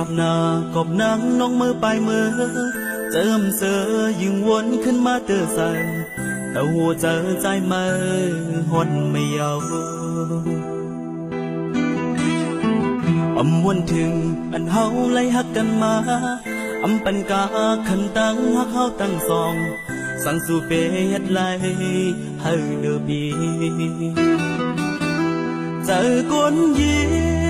น้องมือปลายมือเจิมเสือยิงวนขึ้นมาเตือสั่แต่หัวใจใจมือหดไม่ยาวอำวนถึงอันเฮาไล่หักกันมาอำปันกาขันตังหักเฮาตั้งสอง สังสู่เปเฮ็ดไล่ให้เดือบีเจอกวนยิง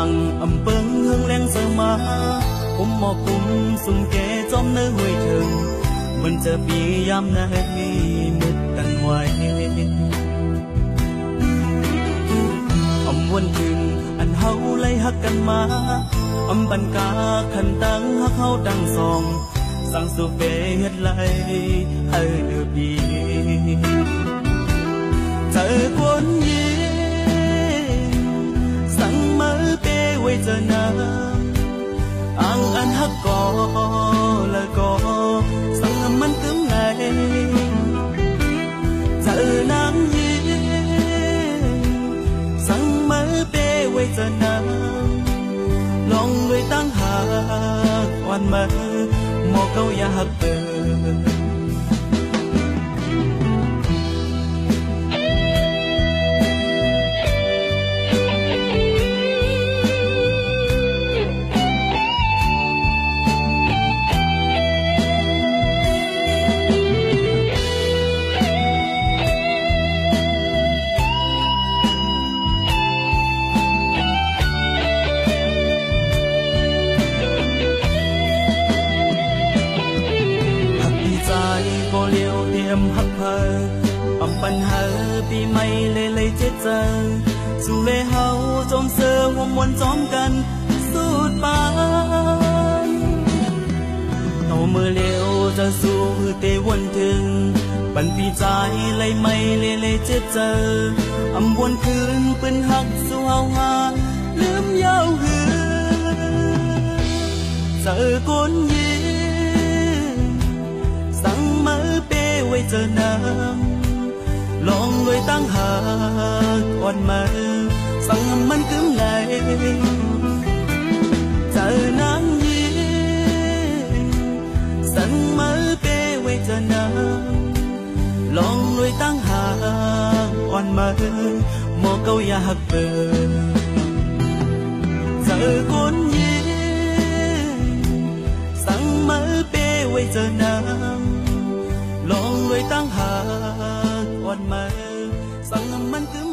างอำเปิงเฮืองแรงเสมาอมหมอคุ้มสุ่มแกจอมเนื้อห้วยถึงมันจะปียามไหนมืดตันงไว้อำวนถึงอันเฮาไล่ฮักกันมาอำบันกาขันตังฮักเฮาดังสอง sang su về hết ไลให้เ được đi ฮักก็แล้วก็สั่งมันกึมไหนเธอนางยิงสั่ง ฮาจอมเสือหัวมวนจอมกันสูดปานเอามือเลี้ยวจะสู้เตวนถึงปันปีใจเลยไม่เลยเลยเจ็ดเจออำวนคืนปืนหักสู่เฮาหาลืมยาวหือเจอกนยิงสั่งมือเปไว้เจอน้ำลองเลย ตั้งหากอ่อนมือสั่งมันกึมไหลเจอนางยิงสั่งมือเปไว้เจอน้ำลองเลยตั้งหากอ่อนมือหมอเก้าอยากเปิดเจอคนยิงสั่งมือเปไว้เจอน้ำ mình cứ